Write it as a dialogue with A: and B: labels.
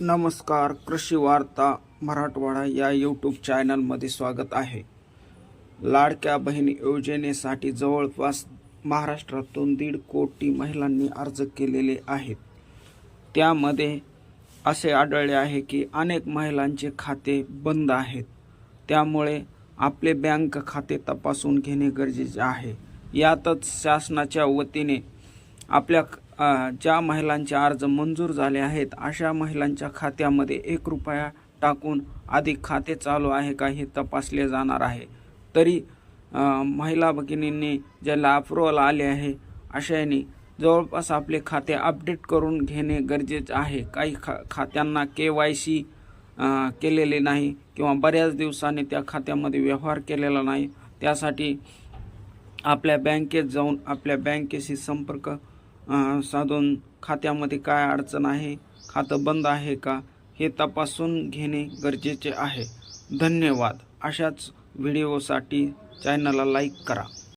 A: नमस्कार कृषी वार्ता मराठवाडा या यूट्यूब चॅनलमध्ये स्वागत आहे. लाडक्या बहीण योजनेसाठी जवळपास महाराष्ट्रातून दीड कोटी महिलांनी अर्ज केलेले आहेत. त्यामध्ये असे आढळले आहे की अनेक महिलांचे खाते बंद आहेत. त्यामुळे आपले बँक खाते तपासून घेणे गरजेचे आहे. यातच शासनाच्या वतीने आपल्या ज्या महिलांचे अर्ज मंजूर झाले आहेत अशा महिलांच्या खात्यामध्ये एक रुपया टाकून अधिक खाते चालू आहे का हे तपासले जाणार आहे. तरी महिला भगिनींनी ज्याला अप्रुव्हल आले आहे अशाने जवळपास आपले खाते अपडेट करून घेणे गरजेचे आहे. काही खा खात्यांना के वाय सी केलेले नाही किंवा बऱ्याच दिवसांनी त्या खात्यामध्ये व्यवहार केलेला नाही. त्यासाठी आपल्या बँकेत जाऊन आपल्या बँकेशी संपर्क साधून खात्यामध्ये काय अडचण आहे? खातं बंद आहे का? हे तपासून घेणे गरजेचे आहे. धन्यवाद. अशाच व्हिडिओसाठी चॅनलला लाईक करा.